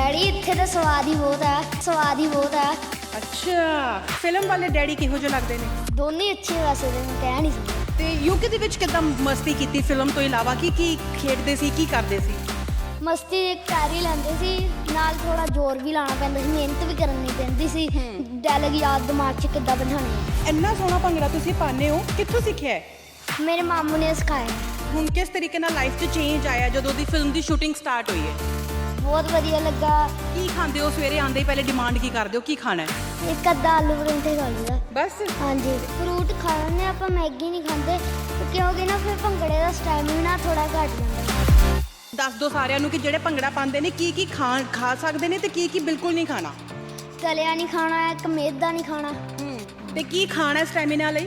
Daddy ਇੱਥੇ ਤਾਂ ਸਵਾਦ ਹੀ ਬਹੁਤ ਹੈ ਸਵਾਦ ਹੀ ਬਹੁਤ ਹੈ ਅੱਛਾ ਫਿਲਮ ਵਾਲੇ ਡੈਡੀ ਕਿਹੋ ਜਿਹੇ ਲੱਗਦੇ ਨੇ? ਦੋਨੇ ਅੱਛੇ ਵੈਸੇ ਤੇ ਮੈਂ ਕਹਿ ਨਹੀਂ ਸਕਦੀ ਤੇ ਯੂਕੇ ਦੇ ਵਿੱਚ ਕਿਦਾਂ ਮਸਤੀ ਕੀਤੀ ਫਿਲਮ ਤੋਂ ਇਲਾਵਾ? ਕੀ ਕੀ ਖੇਡਦੇ ਸੀ ਕੀ ਕਰਦੇ ਸੀ? ਮਸਤੀ ਕਰ ਹੀ ਲੈਂਦੇ ਸੀ ਨਾਲ ਥੋੜਾ ਜ਼ੋਰ ਵੀ ਲਾਉਣਾ ਪੈਂਦਾ ਸੀ ਮਿਹਨਤ ਵੀ ਕਰਨੀ ਪੈਂਦੀ ਸੀ। ਡਾਇਲੌਗ ਯਾਦ ਦਿਮਾਗ 'ਚ ਕਿੱਦਾਂ ਬਿਠਾਉਣੇ ਇੰਨਾ ਸੋਹਣਾ ਭੰਗੜਾ ਤੁਸੀਂ ਪਾਉਂਦੇ ਹੋ ਕਿੱਥੋਂ ਸਿੱਖਿਆ ਹੈ? ਆ। ਮੇਰੇ ਮਾਮੂ ਨੇ ਸਿਖਾਇਆ। ਹੁਣ ਕਿਸ ਤਰੀਕੇ ਨਾਲ ਲਾਈਫ 'ਚ ਚੇਂਜ ਆਇਆ ਜਦੋਂ ਦੀ ਫਿਲਮ ਦੀ ਸ਼ੂਟਿੰਗ ਸਟਾਰਟ ਹੋਈ ਹੈ? ਬਹੁਤ ਵਧੀਆ ਲੱਗਾ। ਕੀ ਖਾਂਦੇ ਹੋ? ਸਵੇਰੇ ਆਂਦੇ ਹੀ ਪਹਿਲੇ ਡਿਮਾਂਡ ਕੀ ਕਰਦੇ ਹੋ? ਕੀ ਖਾਣਾ ਹੈ? ਇੱਕ ਅੱਧਾ ਆਲੂ ਪਰੌਂਠੇ ਖਾ ਲਈਦਾ ਬਸ? ਹਾਂਜੀ। ਫਰੂਟ ਖਾ ਲੈਂਦੇ ਹਾਂ, ਆਪਾਂ ਮੈਗੀ ਨਹੀਂ ਖਾਂਦੇ। ਕਿਉਂਕਿ ਨਾ ਫਿਰ ਭੰਗੜੇ ਦਾ ਸਟੈਮਿਨਾ ਥੋੜਾ ਘਟ ਜਾਂਦਾ। ਦੱਸ ਦੋ ਸਾਰਿਆਂ ਨੂੰ ਕਿ ਜਿਹੜੇ ਭੰਗੜਾ ਪਾਉਂਦੇ ਨੇ ਕੀ ਕੀ ਖਾਣ ਖਾ ਸਕਦੇ ਨੇ ਤੇ ਕੀ ਕੀ ਬਿਲਕੁਲ ਨਹੀਂ ਖਾਣਾ? ਤਲਿਆ ਨਹੀਂ ਖਾਣਾ ਇੱਕ ਮੈਦਾ ਨਹੀਂ ਖਾਣਾ। ਤੇ ਕੀ ਖਾਣਾ ਸਟੈਮਿਨਾ ਲਈ?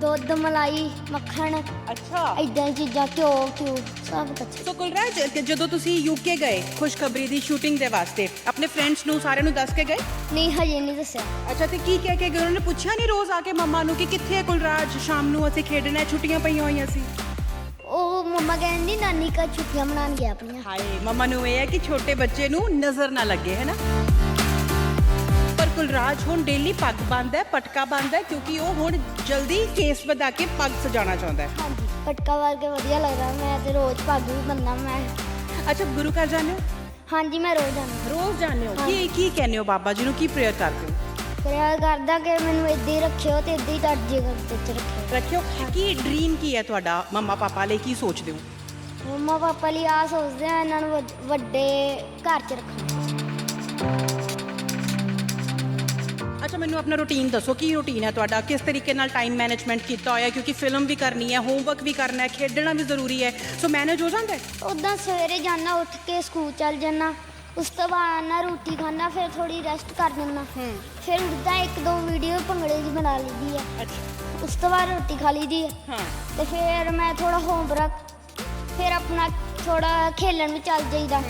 ਦੁੱਧ ਮਲਾਈ ਮੱਖਣ ਅੱਛਾ। ਇਦਾਂ ਦੀ ਚੀਜ਼ਾਂ ਘਿਓ ਘਿਓ ਸਭ ਕੁਝ ਸੋ ਕੁਲਰਾਜ ਕਿ ਜਦੋਂ ਤੁਸੀਂ ਯੂਕੇ ਗਏ ਖੁਸ਼ਖਬਰੀ ਦੀ ਸ਼ੂਟਿੰਗ ਦੇ ਵਾਸਤੇ ਆਪਣੇ ਫਰੈਂਡਸ ਨੂੰ ਸਾਰਿਆਂ ਨੂੰ ਦੱਸ ਕੇ ਗਏ? ਨਹੀਂ ਹਜੇ ਨਹੀਂ ਦੱਸਿਆ। ਅੱਛਾ ਤੇ ਕੀ ਕਹਿ ਕੇ ਗਏ? ਉਹਨਾਂ ਨੇ ਪੁੱਛਿਆ ਨਹੀਂ ਰੋਜ਼ ਆ ਕੇ ਮੰਮਾ ਨੂੰ ਕਿ ਕਿੱਥੇ ਹੈ ਕੁਲਰਾਜ? ਸ਼ਾਮ ਨੂੰ ਅਸੀਂ ਖੇਡਣਾ ਹੈ ਛੁੱਟੀਆਂ ਪਈਆਂ ਹੋਈਆਂ ਸੀ। ਉਹ ਮੰਮਾ ਕਹਿੰਦੀ ਨਾਨੀ ਕਾ ਛੁੱਟੀਆਂ ਮਨਾਉਣ ਗਿਆ ਆਪਣੀਆਂ। ਹਾਏ ਮੰਮਾ ਨੂੰ ਇਹ ਹੈ ਕਿ ਛੋਟੇ ਬੱਚੇ ਨੂੰ ਨਜ਼ਰ ਨਾ ਲੱਗੇ ਹੈ ਨਾ? ਕੁਲਰਾਜ ਹੁਣ ਡੇਲੀ ਪੱਗ ਬੰਨਦਾ ਹੈ ਪਟਕਾ ਬੰਨਦਾ ਹੈ ਕਿਉਂਕਿ ਉਹ ਹੁਣ ਜਲਦੀ ਕੇਸ ਵਧਾ ਕੇ ਪੱਗ ਸਜਾਉਣਾ ਚਾਹੁੰਦਾ ਹੈ। ਹਾਂਜੀ ਪਟਕਾ ਵਰਗੇ ਵਧੀਆ ਲੱਗਦਾ ਮੈਂ ਤੇ ਰੋਜ਼ ਪੱਗ ਵੀ ਬੰਨਦਾ ਮੈਂ। ਅੱਛਾ ਗੁਰੂ ਘਰ ਜਾਂਦੇ ਹੋ? ਹਾਂਜੀ ਮੈਂ ਰੋਜ਼ ਜਾਂਦਾ ਰੋਜ਼ ਜਾਂਦੇ ਹੋ? ਕੀ ਕੀ ਕਹਿੰਦੇ ਹੋ ਬਾਬਾ ਜੀ ਨੂੰ? ਕੀ ਪ੍ਰੇਅਰ ਕਰਦੇ ਹੋ? ਕਰਿਆ ਕਰਦਾ ਕਿ ਮੈਨੂੰ ਇੱਦਾਂ ਹੀ ਰੱਖਿਓ ਤੇ ਇੱਦਾਂ ਹੀ ਤੁਹਾਡੀ ਜਗ੍ਹਾ ਤੇ ਰੱਖਿਓ। ਰੱਖਿਓ। ਕੀ ਡ੍ਰੀਮ ਕੀ ਹੈ ਤੁਹਾਡਾ ਮੰਮਾ ਪਾਪਾ ਲਈ? ਕੀ ਸੋਚਦੇ ਹੋ? ਮੰਮਾ ਪਾਪਾ ਲਈ ਆ ਸੋਚਦੇ ਆ ਇਹਨਾਂ ਨੂੰ ਵੱਡ- ਵੱਡੇ ਘਰ 'ਚ ਰੱਖਣਾ ਅੱਛਾ ਮੈਨੂੰ ਆਪਣਾ ਰੁਟੀਨ ਦੱਸੋ ਕੀ ਰੁਟੀਨ ਹੈ ਤੁਹਾਡਾ? ਕਿਸ ਤਰੀਕੇ ਨਾਲ ਟਾਈਮ ਮੈਨੇਜਮੈਂਟ ਕੀਤਾ ਹੋਇਆ ਕਿਉਂਕਿ ਫਿਲਮ ਵੀ ਕਰਨੀ ਹੈ ਹੋਮਵਰਕ ਵੀ ਕਰਨਾ ਹੈ ਖੇਡਣਾ ਵੀ ਜ਼ਰੂਰੀ ਹੈ। ਸੋ ਮੈਨੇਜ ਹੋ ਜਾਂਦਾ ਹੈ? ਉਦਾਂ ਸਵੇਰੇ ਜਾਣਾ ਉੱਠ ਕੇ ਸਕੂਲ ਚੱਲ ਜਾਣਾ ਉਸ ਤੋਂ ਬਾਅਦ ਨਾ ਰੋਟੀ ਖਾਣਾ ਫਿਰ ਥੋੜੀ ਰੈਸਟ ਕਰ ਲੈਣਾ ਫਿਰ ਉੱਦਾਂ ਇੱਕ ਦੋ ਵੀਡੀਓ ਭੰਗੜੇ ਦੀ ਬਣਾ ਲਈਦੀ ਹੈ। ਅੱਛਾ। ਉਸ ਤੋਂ ਬਾਅਦ ਰੋਟੀ ਖਾ ਲਈਦੀ ਹੈ। ਹਾਂ। ਤੇ ਫਿਰ ਮੈਂ ਥੋੜਾ ਹੋਮਵਰਕ ਫਿਰ ਆਪਣਾ ਥੋੜਾ ਖੇਲਣ ਵੀ ਚੱਲ ਜਾਈਦਾ।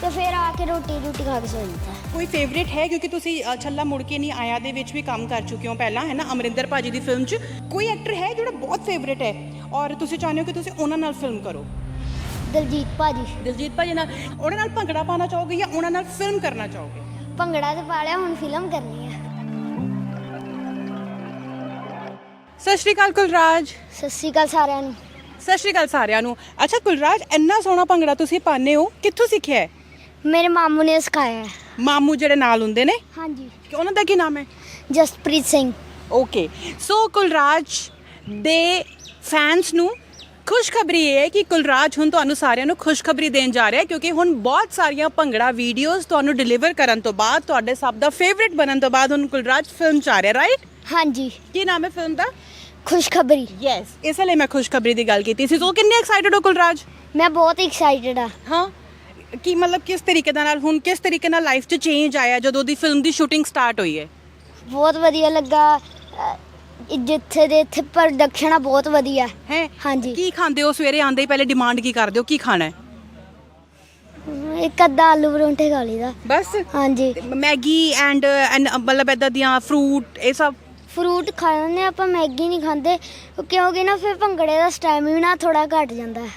ਤੇ ਫਿਰ ਆ ਕੇ ਰੋਟੀ ਰੋਟੀ ਖਾ ਕੇ ਸੋ ਜਾਈਦਾ। ਕੋਈ ਫੇਵਰੇਟ ਹੈ? ਕਿਉਂਕਿ ਤੁਸੀਂ ਅ, ਛੱਲਾ ਮੁੜ ਕੇ ਨਹੀਂ ਆਇਆ ਦੇ ਵਿੱਚ ਵੀ ਕੰਮ ਕਰ ਚੁੱਕੇ ਹੋ ਪਹਿਲਾਂ ਹੈ ਨਾ? ਅਮਰਿੰਦਰ ਭਾਜੀ ਦੀ ਫਿਲਮ 'ਚ ਕੋਈ ਐਕਟਰ ਹੈ ਜਿਹੜਾ ਬਹੁਤ ਫੇਵਰੇਟ ਹੈ? ਔਰ ਤੁਸੀਂ ਚਾਹੁੰਦੇ ਹੋ ਕਿ ਤੁਸੀਂ ਉਹਨਾਂ ਨਾਲ ਫਿਲਮ ਕਰੋ? ਦਲਜੀਤ ਭਾਜੀ। ਦਿਲਜੀਤ ਭਾਜੀ ਨਾਲ ਉਹਨਾਂ ਨਾਲ ਭੰਗੜਾ ਪਾਣਾ ਚਾਹੋਗੇ ਜਾਂ ਉਹਨਾਂ ਨਾਲ ਫਿਲਮ ਕਰਨਾ ਚਾਹੋਗੇ? ਭੰਗੜਾ ਤੇ ਪਾ ਲਿਆ ਹੁਣ ਫਿਲਮ ਕਰਨੀ ਹੈ ਸਤਿ ਸ਼੍ਰੀ ਅਕਾਲ ਕੁਲਰਾਜ। ਸਤਿ ਸ਼੍ਰੀ ਅਕਾਲ ਸਾਰਿਆਂ ਨੂੰ। ਸਤਿ ਸ਼੍ਰੀ ਅਕਾਲ ਸਾਰਿਆਂ ਨੂੰ। ਅੱਛਾ ਕੁਲਰਾਜ ਇੰਨਾ ਸੋਹਣਾ ਭੰਗੜਾ ਤੁਸੀਂ ਪਾਉਂਦੇ ਹੋ ਕਿੱਥੋਂ ਸਿੱਖਿਆ ਹੈ? ਮੇਰੇ ਮਾਮੂ ਨੇ ਸਿਖਾਇਆ ਹੈ। ਮਾਮੂ ਜਿਹੜੇ ਨਾਲ ਹੁੰਦੇ ਨੇ? ਹਾਂਜੀ। ਕਿ ਉਹਨਾਂ ਦਾ ਕੀ ਨਾਮ ਹੈ? ਜਸਪ੍ਰੀਤ ਸਿੰਘ। ਓਕੇ ਸੋ ਕੁਲਰਾਜ ਦੇ ਫੈਨਸ ਨੂੰ ਖੁਸ਼ਖਬਰੀ ਇਹ ਹੈ ਕਿ ਕੁਲਰਾਜ ਹੁਣ ਤੁਹਾਨੂੰ ਸਾਰਿਆਂ ਨੂੰ ਖੁਸ਼ਖਬਰੀ ਦੇਣ ਜਾ ਰਿਹਾ ਹੈ ਕਿਉਂਕਿ ਹੁਣ ਬਹੁਤ ਸਾਰੀਆਂ ਭੰਗੜਾ ਵੀਡੀਓਜ਼ ਤੁਹਾਨੂੰ ਡਿਲੀਵਰ ਕਰਨ ਤੋਂ ਬਾਅਦ ਤੁਹਾਡੇ ਸਭ ਦਾ ਫੇਵਰਿਟ ਬਣਨ ਤੋਂ ਬਾਅਦ ਹੁਣ ਕੁਲਰਾਜ ਫਿਲਮ ਚ ਆ ਰਿਹਾ ਰਾਈਟ ਹਾਂਜੀ। ਕੀ ਨਾਮ ਹੈ ਫਿਲਮ ਦਾ? ਖੁਸ਼ਖਬਰੀ। ਯੈਸ ਇਸ ਲਈ ਮੈਂ ਖੁਸ਼ਖਬਰੀ ਦੀ ਗੱਲ ਕੀਤੀ ਸੀ। ਸੋ ਕਿੰਨੇ ਐਕਸਾਈਟਡ ਹੋ ਕੁਲਰਾਜ? ਮੈਂ ਬਹੁਤ ਐਕਸਾਈਟਡ ਆ ਹਾਂ। ਕੀ ਮਤਲਬ ਕਿਸ ਤਰੀਕੇ ਦੇ ਨਾਲ ਹੁਣ ਕਿਸ ਤਰੀਕੇ ਨਾਲ ਲਾਈਫ 'ਚ ਚੇਂਜ ਆਇਆ ਜਦੋਂ ਦੀ ਫਿਲਮ ਦੀ ਸ਼ੂਟਿੰਗ ਸਟਾਰਟ ਹੋਈ ਹੈ? ਬਹੁਤ ਵਧੀਆ ਲੱਗਾ। ਅਹ, ਜਿੱਥੇ ਦੇ ਇੱਥੇ ਪ੍ਰੋਡਕਸ਼ਨਾਂ ਬਹੁਤ ਵਧੀਆ। ਹੈ? ਹਾਂਜੀ। ਕੀ ਖਾਂਦੇ ਹੋ? ਸਵੇਰੇ ਆਂਦੇ ਹੀ ਪਹਿਲੇ ਡਿਮਾਂਡ ਕੀ ਕਰਦੇ ਹੋ? ਕੀ ਖਾਣਾ ਹੈ? ਇੱਕ ਅੱਧਾ ਆਲੂ ਪਰੌਂਠੇ ਖਾ ਲਈਦਾ। ਬਸ? ਹਾਂਜੀ। ਮੈਗੀ ਐਂਡ ਮਤਲਬ ਇਦਾਂ ਦੀਆਂ ਫਰੂਟ ਇਹ ਸਭ? ਫਰੂਟ ਖਾ ਲੈਂਦੇ ਹਾਂ, ਆਪਾਂ ਮੈਗੀ ਨਹੀਂ ਖਾਂਦੇ। ਕਿਉਂਕਿ ਨਾ ਫਿਰ ਭੰਗੜੇ ਦਾ ਸਟੈਮਿਨਾ ਥੋੜਾ ਘਟ ਜਾਂਦਾ ਹੈ।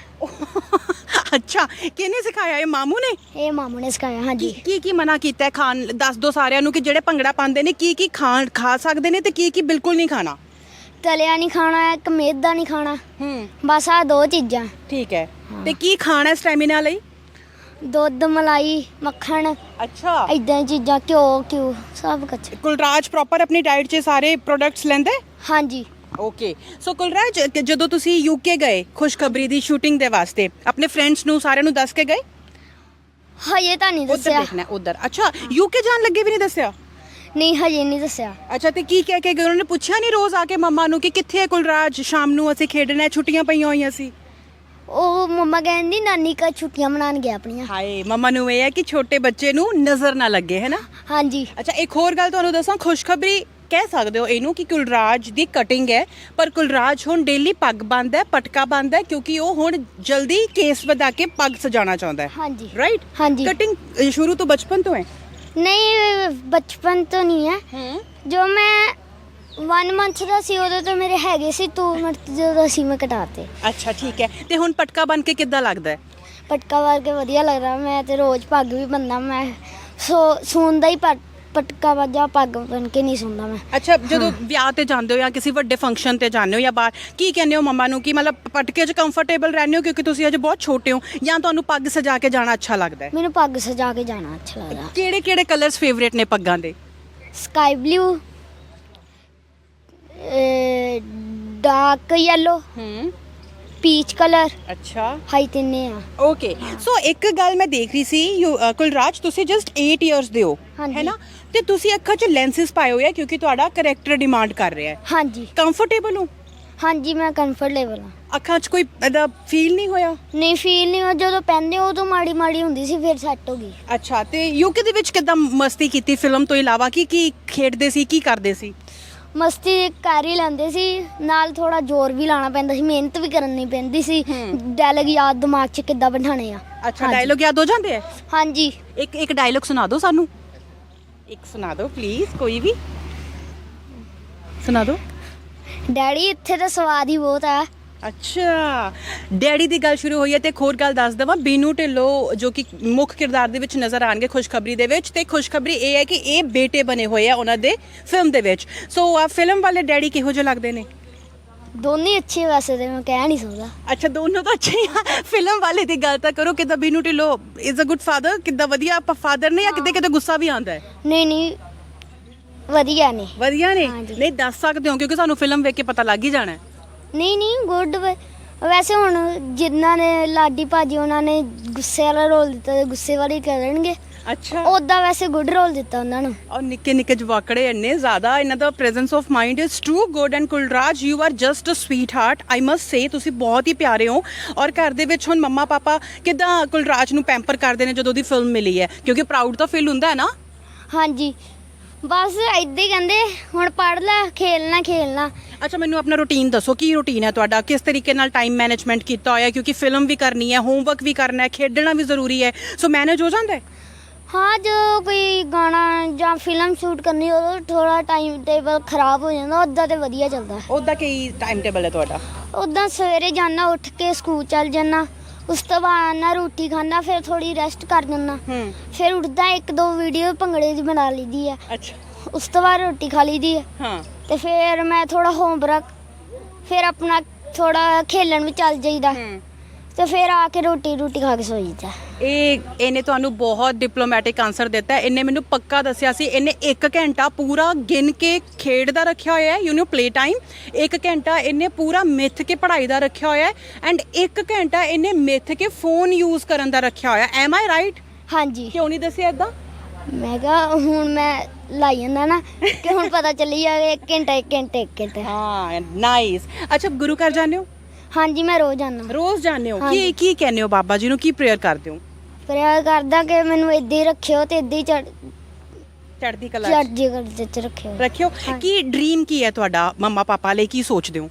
ਅੱਛਾ ਕਿਹਨੇ ਸਿਖਾਇਆ? ਇਹ ਮਾਮੂ ਨੇ? ਇਹ ਮਾਮੂ ਨੇ ਸਿਖਾਇਆ ਹਾਂਜੀ। ਕੀ ਕੀ ਮਨਾ ਕੀਤਾ ਹੈ ਖਾਣ ਦੱਸ ਦੋ ਸਾਰਿਆਂ ਨੂੰ ਕਿ ਜਿਹੜੇ ਭੰਗੜਾ ਪਾਉਂਦੇ ਨੇ ਕੀ ਕੀ ਖਾਣ ਖਾ ਸਕਦੇ ਨੇ ਤੇ ਕੀ ਕੀ ਬਿਲਕੁਲ ਨਹੀਂ ਖਾਣਾ? ਤਲਿਆ ਨਹੀਂ ਖਾਣਾ ਇੱਕ ਮੈਦਾ ਨਹੀਂ ਖਾਣਾ। ਹੂੰ। ਬਸ ਆ ਦੋ ਚੀਜ਼ਾਂ। ਠੀਕ ਹੈ। ਤੇ ਕੀ ਖਾਣਾ ਸਟੈਮਿਨਾ ਲਈ? ਦੁੱਧ ਮਲਾਈ ਮੱਖਣ ਅੱਛਾ। ਇਦਾਂ ਚੀਜ਼ਾਂ ਘਿਓ ਘਿਓ ਸਭ ਕੁਝ ਕੁਲਰਾਜ ਪ੍ਰੋਪਰ ਆਪਣੀ ਡਾਈਟ 'ਚ ਸਾਰੇ ਪ੍ਰੋਡਕਟਸ ਲੈਂਦਾ? ਹੈ ਹਾਂਜੀ। ਓਕੇ ਸੋ ਕੁਲਰਾਜ ਕਿ ਜਦੋਂ ਤੁਸੀਂ ਯੂਕੇ ਗਏ ਖੁਸ਼ਖਬਰੀ ਦੀ ਸ਼ੂਟਿੰਗ ਦੇ ਵਾਸਤੇ ਆਪਣੇ ਫਰੈਂਡਸ ਨੂੰ ਸਾਰਿਆਂ ਨੂੰ ਦੱਸ ਕੇ ਗਏ? ਹਜੇ ਤਾਂ ਨਹੀਂ ਉਧਰ ਦੱਸਿਆ। ਦੇਖਣਾ ਉਧਰ। ਅੱਛਾ ਯੂਕੇ ਜਾਣ ਲੱਗੇ ਵੀ ਨਹੀਂ ਦੱਸਿਆ? ਨਹੀਂ ਹਜੇ ਨਹੀਂ ਦੱਸਿਆ। ਅੱਛਾ ਤੇ ਕੀ ਕਹਿ ਕੇ ਗਏ? ਉਹਨਾਂ ਨੇ ਪੁੱਛਿਆ ਨਹੀਂ ਰੋਜ਼ ਆ ਕੇ ਮੰਮਾ ਨੂੰ ਕਿ ਕਿੱਥੇ ਹੈ ਕੁਲਰਾਜ? ਸ਼ਾਮ ਨੂੰ ਅਸੀਂ ਖੇਡਣਾ ਹੈ ਛੁੱਟੀਆਂ ਪਈਆਂ ਹੋਈਆਂ ਸੀ। ਉਹ ਮੰਮਾ ਕਹਿੰਦੀ ਨਾਨੀ ਕਾ ਛੁੱਟੀਆਂ ਮਨਾਉਣ ਗਿਆ ਆਪਣੀਆਂ। ਹਾਏ ਮੰਮਾ ਨੂੰ ਇਹ ਹੈ ਕਿ ਛੋਟੇ ਬੱਚੇ ਨੂੰ ਨਜ਼ਰ ਨਾ ਲੱਗੇ ਹੈ ਨਾ? ਹਾਂਜੀ। ਅੱਛਾ ਇੱਕ ਹੋਰ ਗੱਲ ਤੁਹਾਨੂੰ ਦੱਸਾਂ ਖੁਸ਼ਖਬਰੀ ਕਹਿ ਸਕਦੇ ਹੋ ਇਹਨੂੰ ਕਿ ਕੁਲਰਾਜ ਦੀ ਕਟਿੰਗ ਹੈ ਪਰ ਕੁਲਰਾਜ ਹੁਣ ਡੇਲੀ ਪੱਗ ਬੰਨਦਾ ਹੈ ਪਟਕਾ ਬੰਨਦਾ ਹੈ ਕਿਉਂਕਿ ਉਹ ਹੁਣ ਜਲਦੀ ਕੇਸ ਵਧਾ ਕੇ ਪੱਗ ਸਜਾਉਣਾ ਚਾਹੁੰਦਾ ਹੈ। ਹਾਂਜੀ। ਰਾਈਟ ਹਾਂਜੀ। ਕਟਿੰਗ ਸ਼ੁਰੂ ਤੋਂ ਬਚਪਨ ਤੋਂ ਹੈ? ਨਹੀਂ ਬਚਪਨ ਤੋਂ ਨਹੀਂ ਹੈ। ਹੂੰ। ਜੋ ਮੈਂ 1 ਮੰਥ ਦਾ ਸੀ ਉਦੋਂ ਤੋਂ ਮੇਰੇ ਹੈਗੇ ਸੀ 2 ਮੰਥ ਜਦੋਂ ਅਸੀਂ ਮੈਂ ਕਟਾਤੇ। ਅੱਛਾ ਠੀਕ ਹੈ। ਤੇ ਹੁਣ ਪਟਕਾ ਬਨ ਕੇ ਕਿੱਦਾਂ ਲੱਗਦਾ ਹੈ? ਪਟਕਾ ਵਾਰ ਕੇ ਵਧੀਆ ਲੱਗਦਾ। ਮੈਂ ਤੇ ਰੋਜ਼ ਪੱਗ ਵੀ ਬੰਦਾ ਮੈਂ ਸੋ ਸੌਂਦਾ ਹੀ ਪਟ- ਪਟਕਾ ਵਾਜਾ ਪੱਗ ਬਣ ਕੇ ਨਹੀਂ ਸੌਂਦਾ ਮੈਂ। ਅੱਛਾ ਜਦੋਂ ਵਿਆਹ ਤੇ ਜਾਂਦੇ ਹੋ ਜਾਂ ਕਿਸੇ ਵੱਡੇ ਫੰਕਸ਼ਨ ਤੇ ਜਾਂਦੇ ਹੋ ਜਾਂ ਬਾਹਰ ਕੀ ਕਹਿੰਦੇ ਹੋ ਮੰਮਾ ਨੂੰ ਕਿ ਮਤਲਬ ਪਟਕੇ 'ਚ ਕੰਫਰਟੇਬਲ ਰਹਿੰਦੇ ਹੋ ਕਿਉਂਕਿ ਤੁਸੀਂ ਅਜੇ ਬਹੁਤ ਛੋਟੇ ਹੋ ਜਾਂ ਤੁਹਾਨੂੰ ਪੱਗ ਸਜਾ ਕੇ ਜਾਣਾ ਅੱਛਾ ਲੱਗਦਾ ਹੈ? ਮੈਨੂੰ ਪੱਗ ਸਜਾ ਕੇ ਜਾਣਾ ਅੱਛਾ ਲੱਗਦਾ। ਕਿਹੜੇ ਕਿਹੜੇ ਕਲਰਸ ਫੇਵਰੇਟ ਨੇ ਪੱਗਾਂ ਦੇ? ਸਕਾਈ ਬਲੂ ਡਾਰਕ ਯੈਲੋ ਹੂੰ। ਪੀਚ ਕਲਰ ਅੱਛਾ। ਹਾਈ ਤਿੰਨੇ ਆ। ਓਕੇ ਸੋ ਇੱਕ ਗੱਲ ਮੈਂ ਦੇਖ ਰਹੀ ਸੀ ਯੂ- ਅ, ਕੁਲਰਾਜ ਤੁਸੀਂ ਜਸਟ 8 ਇਅਰਸ ਦੇ ਹੋ ਹਾਂਜੀ। ਹੈ ਨਾ? ਤੇ ਤੁਸੀਂ ਅੱਖਾਂ 'ਚ ਲੈਂਸਸ ਪਾਏ ਹੋਏ ਆ ਕਿਉਂਕਿ ਤੁਹਾਡਾ ਕੈਰੈਕਟਰ ਡਿਮਾਂਡ ਕਰ ਰਿਹਾ ਹੈ। ਹਾਂਜੀ। ਕੰਫਰਟੇਬਲ ਹੋ? ਹਾਂਜੀ ਮੈਂ ਕੰਫਰਟੇਬਲ ਹਾਂ। ਅੱਖਾਂ 'ਚ ਕੋਈ ਇਹਦਾ ਫੀਲ ਨਹੀਂ ਹੋਇਆ? ਨਹੀਂ ਫੀਲ ਨਹੀਂ ਹੋ ਜਦੋਂ ਪਹਿਨਦੇ ਉਦੋਂ ਮਾੜੀ ਮਾੜੀ ਹੁੰਦੀ ਸੀ ਫਿਰ ਸੈੱਟ ਹੋ ਗਈ। ਅੱਛਾ ਤੇ ਯੂਕੇ ਦੇ ਵਿੱਚ ਕਿਦਾਂ ਮਸਤੀ ਕੀਤੀ ਫਿਲਮ ਤੋਂ ਇਲਾਵਾ? ਕੀ ਕੀ ਖੇਡਦੇ ਸੀ ਕੀ ਕਰਦੇ ਸੀ? ਮਸਤੀ ਕਰ ਹੀ ਲੈਂਦੇ ਸੀ। ਨਾਲ ਥੋੜਾ ਜ਼ੋਰ ਵੀ ਲਾਣਾ ਪੈਂਦਾ ਸੀ ਮਿਹਨਤ ਵੀ ਕਰਨੀ ਪੈਂਦੀ ਸੀ। ਡਾਇਲੌਗ ਯਾਦ ਦਿਮਾਗ 'ਚ ਕਿੱਦਾਂ ਬਿਠਾਣੇ ਆ। ਅੱਛਾ ਹਾਂਜੀ। ਡਾਇਲੋਗ ਯਾਦ ਹੋ ਜਾਂਦੇ ਆ? ਹਾਂਜੀ। ਇੱਕ ਇੱਕ ਡਾਇਲੋਗ ਸੁਣਾ ਦਿਓ ਸਾਨੂੰ। ਇੱਕ ਸੁਣਾ ਦਿਓ ਪਲੀਜ਼ ਕੋਈ ਵੀ। ਸੁਣਾ ਦਿਓ। ਡੈਡੀ ਇੱਥੇ ਤਾਂ ਸਵਾਦ ਹੀ ਬਹੁਤ ਆ। ਅੱਛਾ ਡੈਡੀ ਦੀ ਗੱਲ ਸ਼ੁਰੂ ਹੋਈ ਹੈ ਤੇ ਹੋਰ ਗੱਲ ਦੱਸ ਦਵਾਂ। ਬੀਨੂ ਢਿੱਲੋਂ ਜੋ ਕਿ ਮੁੱਖ ਕਿਰਦਾਰ ਦੇ ਵਿੱਚ ਨਜ਼ਰ ਆਣਗੇ ਖੁਸ਼ਖਬਰੀ ਦੇ ਵਿੱਚ ਤੇ ਖੁਸ਼ਖਬਰੀ ਇਹ ਹੈ ਕਿ ਇਹ ਬੇਟੇ ਬਣੇ ਹੋਏ ਆ ਉਹਨਾਂ ਦੇ ਫਿਲਮ ਦੇ ਵਿੱਚ। ਸੋ ਆ ਫਿਲਮ ਵਾਲੇ ਡੈਡੀ ਕਿਹੋ ਜਿਹੇ ਲੱਗਦੇ ਨੇ? ਦੋਨੇ ਅੱਛੇ ਵੈਸੇ ਤੇ ਮੈਂ ਕਹਿ ਨਹੀਂ ਸਕਦਾ। ਅੱਛਾ ਦੋਨੋਂ ਤਾਂ ਅੱਛੇ ਆ। ਫਿਲਮ ਵਾਲੇ ਦੀ ਗੱਲ ਤਾਂ ਕਰੋ ਕਿਦਾਂ Binnu Dhillon is a good father ਕਿਦਾਂ ਵਧੀਆ ਫਾਦਰ ਨੇ ਜਾਂ ਕਿਤੇ ਕਿਤੇ ਗੁੱਸਾ ਵੀ ਆਉਂਦਾ ਹੈ? ਨਹੀਂ ਨਹੀਂ ਵਧੀਆ ਨੇ। ਵਧੀਆ ਨੇ? ਹਾਂਜੀ। ਨਹੀਂ ਦੱਸ ਸਕਦੇ ਹੋ ਕਿਉਂਕਿ ਸਾਨੂੰ ਫਿਲਮ ਵੇਖ ਕੇ ਪਤਾ ਲੱਗ ਹੀ ਜਾਣਾ ਹੈ। ਨਹੀਂ ਨਹੀਂ ਗੁੱਡ ਵੈਸੇ ਹੁਣ ਜਿਨ੍ਹਾਂ ਨੇ ਲਾਡੀ ਭਾਜੀ ਉਹਨਾਂ ਨੇ ਗੁੱਸੇ ਵਾਲਾ ਰੋਲ ਦਿੱਤਾ ਤੇ ਗੁੱਸੇ ਵਾਲੀ ਕਰਨਗੇ। ਅੱਛਾ। ਉਦਾਂ ਵੈਸੇ ਗੁੱਡ ਰੋਲ ਦਿੱਤਾ ਉਹਨਾਂ ਨੂੰ। ਔਰ ਨਿੱਕੇ ਨਿੱਕੇ ਜਵਾਕੜੇ ਇੰਨੇ ਜ਼ਿਆਦਾ ਇਹਨਾਂ ਦਾ presence of mind is true good and Kulraj you are just a sweetheart I must say ਤੁਸੀਂ ਬਹੁਤ ਹੀ ਪਿਆਰੇ ਹੋ। ਔਰ ਘਰ ਦੇ ਵਿੱਚ ਹੁਣ ਮੰਮਾ ਪਾਪਾ ਕਿਦਾਂ ਕੁਲਰਾਜ ਨੂੰ ਪੈਂਪਰ ਕਰਦੇ ਨੇ ਜਦੋਂ ਦੀ ਫਿਲਮ ਮਿਲੀ ਹੈ? ਕਿਉਂਕਿ ਪ੍ਰਾਊਡ ਤਾਂ ਫੀਲ ਹੁੰਦਾ ਹੈ ਨਾ? ਹਾਂਜੀ। ਬਸ ਏਦਾਂ ਹੀ ਕਹਿੰਦੇ ਹੁਣ ਪੜ ਲੈ ਖੇਲਣਾ ਖੇਲਣਾ। ਅੱਛਾ ਮੈਨੂੰ ਆਪਣਾ ਰੁਟੀਨ ਦੱਸੋ ਕੀ ਰੁਟੀਨ ਹੈ ਤੁਹਾਡਾ? ਕਿਸ ਤਰੀਕੇ ਨਾਲ ਟਾਈਮ ਮੈਨੇਜਮੈਂਟ ਕੀਤਾ ਹੋਇਆ? ਕਿਉਂਕਿ ਫਿਲਮ ਵੀ ਕਰਨੀ ਹੈ ਹੋਮਵਰਕ ਵੀ ਕਰਨਾ ਹੈ ਖੇਡਣਾ ਵੀ ਜ਼ਰੂਰੀ ਹੈ। ਸੋ ਮੈਨੇਜ ਹੋ ਜਾਂਦਾ ਹੈ? ਹਾਂ ਜੋ ਕੋਈ ਗਾਣਾ ਜਾਂ ਫਿਲਮ ਸ਼ੂਟ ਕਰਨੀ ਉਦੋਂ ਥੋੜਾ ਟਾਈਮ ਟੇਬਲ ਖਰਾਬ ਹੋ ਜਾਂਦਾ ਉਦਾਂ ਤੇ ਵਧੀਆ ਚੱਲਦਾ। ਉਹਦਾ ਕੀ ਟਾਈਮ ਟੇਬਲ ਹੈ ਤੁਹਾਡਾ? ਉਦਾਂ ਸਵੇਰੇ ਜਾਣਾ ਉੱਠ ਕੇ ਸਕੂਲ ਚੱਲ ਜਾਣਾ ਉਸ ਤੋਂ ਬਾਅਦ ਨਾ ਰੋਟੀ ਖਾਣਾ ਫਿਰ ਥੋੜੀ ਰੈਸਟ ਕਰ ਹੂੰ। ਫਿਰ ਉੱਠਦਾ ਇੱਕ ਦੋ ਵੀਡੀਓ ਭੰਗੜੇ ਦੀ ਬਣਾ ਲਈਦੀ ਆ। ਅੱਛਾ। ਉਸ ਤੋਂ ਬਾਅਦ ਰੋਟੀ ਖਾ ਲਈਦੀ ਆ। ਹਾਂ। ਤੇ ਫਿਰ ਮੈਂ ਥੋੜਾ ਹੋਮਵਰਕ ਫਿਰ ਆਪਣਾ ਥੋੜਾ ਖੇਲਣ ਵੀ ਚੱਲ ਜਾਈਦਾ। ਹੂੰ। ਤੇ ਫਿਰ ਆ ਕੇ ਰੋਟੀ ਰੋਟੀ ਖਾ ਕੇ ਸੋ ਜਾਈਦਾ ਇਹ ਇਹਨੇ ਤੁਹਾਨੂੰ ਬਹੁਤ ਡਿਪਲੋਮੈਟਿਕ ਆਨਸਰ ਦਿੱਤਾ। ਇਹਨੇ ਮੈਨੂੰ ਪੱਕਾ ਦੱਸਿਆ ਸੀ ਇਹਨੇ 1 ਘੰਟਾ ਪੂਰਾ ਗਿਣ ਕੇ ਖੇਡ ਦਾ ਰੱਖਿਆ ਹੋਇਆ ਹੈ ਯੂ نو ਪਲੇ ਟਾਈਮ 1 ਘੰਟਾ ਇਹਨੇ ਪੂਰਾ ਮਿੱਥ ਕੇ ਪੜ੍ਹਾਈ ਦਾ ਰੱਖਿਆ ਹੋਇਆ ਹੈ ਐਂਡ 1 ਘੰਟਾ ਇਹਨੇ ਮਿੱਥ ਕੇ ਫੋਨ ਯੂਜ਼ ਕਰਨ ਦਾ ਰੱਖਿਆ ਹੋਇਆ ਐਮ ਆਈ ਰਾਈਟ ਹਾਂਜੀ। ਕਿਉਂ ਨਹੀਂ ਦੱਸਿਆ ਇਦਾਂ ਮੈਂ ਕਿਹਾ ਹੁਣ ਮੈਂ ਲਾਈ ਜਾਂਦਾ ਨਾ ਕਿ ਹੁਣ ਪਤਾ ਚੱਲੀ ਜਾਵੇ ਇੱਕ ਘੰਟਾ ਇੱਕ ਘੰਟਾ ਇੱਕ ਘੰਟਾ। ਹਾਂ ਨਾਈਸ ਅੱਛਾ ਗੁਰੂ ਘਰ ਜਾਂਦੇ ਹੋ? ਹਾਂਜੀ ਮੈਂ ਰੋਜ਼ ਜਾਂਦਾ ਰੋਜ਼ ਜਾਂਦੇ ਹੋ? ਕੀ। ਕੀ ਕਹਿੰਦੇ ਹੋ ਬਾਬਾ ਜੀ ਨੂੰ? ਕੀ ਪ੍ਰੇਅਰ ਕਰਦੇ ਹੋ? ਪ੍ਰੇਅਰ ਕਰਦਾ ਕਿ ਮੈਨੂੰ ਹੀ ਰੱਖਿਓ ਤੇ ਹੀ ਚੜ ਚੜ੍ਹਦੀ ਕਲਾ 'ਚ? ਜੀ ਕਰਦੇ ਚ ਰੱਖਿਓ। ਰੱਖਿਓ। ਕੀ ਡ੍ਰੀਮ ਕੀ ਹੈ ਤੁਹਾਡਾ? ਮੰਮਾ ਪਾਪਾ ਲਈ ਕੀ ਸੋਚਦੇ ਹੋ?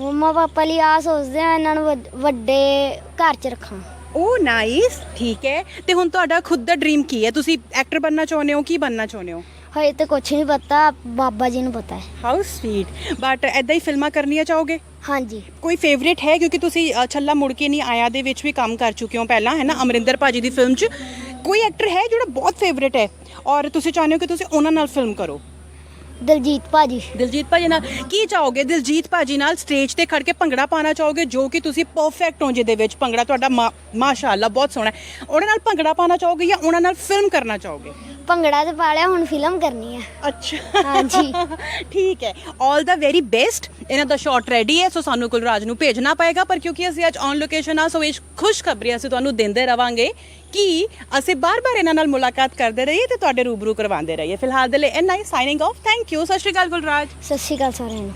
ਮੰਮਾ ਪਾਪਾ ਲਈ ਆ ਸੋਚਦੇ ਆ ਇਹਨਾਂ ਨੂੰ ਵੱਡ- ਵੱਡੇ ਘਰ ਚ ਰੱਖਾਂ। ਓ ਨਾਈਸ ਠੀਕ ਹੈ। ਤੇ ਹੁਣ ਤੁਹਾਡਾ ਖੁਦ ਦਾ ਡ੍ਰੀਮ ਕੀ ਹੈ? ਤੁਸੀਂ ਐਕਟਰ ਬਣਨਾ ਚਾਹੁੰਦੇ ਹੋ ਕੀ ਬਣਨਾ ਚਾਹੁੰਦੇ ਹੋ? ਹਜੇ ਤੇ ਕੁਝ ਨਹੀਂ ਪਤਾ ਬਾਬਾ ਜੀ ਨੂੰ ਪਤਾ ਹੈ। ਹਾਊ ਸਵੀਟ ਬਟ ਐਦਾਂ ਹੀ ਫਿਲਮਾਂ ਕਰਨੀਆਂ ਚਾਹੋਗੇ? ਹਾਂਜੀ। ਕੋਈ ਫੇਵਰੇਟ ਹੈ? ਕਿਉਂਕਿ ਤੁਸੀਂ ਅ, ਛੱਲਾ ਮੁੜ ਕੇ ਨਹੀਂ ਆਇਆ ਦੇ ਵਿੱਚ ਵੀ ਕੰਮ ਕਰ ਚੁੱਕੇ ਹੋ ਪਹਿਲਾਂ ਹੈ ਨਾ ਅਮਰਿੰਦਰ ਭਾਜੀ ਦੀ ਫਿਲਮ 'ਚ। ਕੋਈ ਐਕਟਰ ਹੈ ਜਿਹੜਾ ਬਹੁਤ ਫੇਵਰੇਟ ਹੈ? ਔਰ ਤੁਸੀਂ ਚਾਹੁੰਦੇ ਹੋ ਕਿ ਤੁਸੀਂ ਉਹਨਾਂ ਨਾਲ ਫਿਲਮ ਕਰੋ? ਦਲਜੀਤ ਭਾਜੀ। ਦਿਲਜੀਤ ਭਾਜੀ ਨਾਲ ਕੀ ਚਾਹੋਗੇ? ਦਿਲਜੀਤ ਭਾਜੀ ਨਾਲ ਸਟੇਜ ਤੇ ਖੜ ਕੇ ਭੰਗੜਾ ਪਾਣਾ ਚਾਹੋਗੇ ਜੋ ਕਿ ਤੁਸੀਂ ਪਰਫੈਕਟ ਹੋ ਜਿਹਦੇ ਵਿੱਚ। ਭੰਗੜਾ ਤੁਹਾਡਾ ਮਾ- ਮਾਸ਼ਾਅੱਲਾ ਬਹੁਤ ਸੋਹਣਾ ਹੈ। ਉਹਨਾਂ ਨਾਲ ਭੰਗੜਾ ਪਾਣਾ ਚਾਹੋਗੇ ਜਾਂ ਉਹਨਾਂ ਨਾਲ ਫਿਲਮ ਕਰਨਾ ਚਾਹੋਗੇ? ਭੰਗੜਾ ਤੇ ਪਾ ਲਿਆ ਹੁਣ ਫਿਲਮ ਕਰਨੀ ਹੈ ਅੱਛਾ। ਹਾਂਜੀ। ਠੀਕ ਹੈ। 올 ਦਾ ਵੈਰੀ ਬੈਸਟ ਇਹਨਾਂ ਦਾ ਸ਼ਾਟ ਰੈਡੀ ਹੈ ਸੋ ਸਾਨੂੰ ਕੁਲਰਾਜ ਨੂੰ ਭੇਜਣਾ ਪਏਗਾ ਪਰ ਕਿਉਂਕਿ ਅਸੀਂ ਅੱਜ ਔਨ ਲੋਕੇਸ਼ਨ ਆ ਸੋ ਇਹ ਖੁਸ਼ਖਬਰੀ ਅਸੀਂ ਤੁਹਾਨੂੰ ਦਿੰਦੇ ਰਵਾਂਗੇ ਕਿ ਅਸੀਂ ਬਾਰ-ਬਾਰ ਇਹਨਾਂ ਨਾਲ ਮੁਲਾਕਾਤ ਕਰਦੇ ਰਹੀਏ ਤੇ ਤੁਹਾਡੇ ਰੂਬਰੂ ਕਰਵਾਉਂਦੇ ਰਹੀਏ। ਫਿਲਹਾਲ ਦੇ ਲਈ and I signing off thank you ਸਤਿ ਸ਼੍ਰੀ ਅਕਾਲ ਕੁਲਰਾਜ। ਸਤਿ ਸ਼੍ਰੀ ਅਕਾਲ ਸਾਰਿਆਂ ਨੂੰ।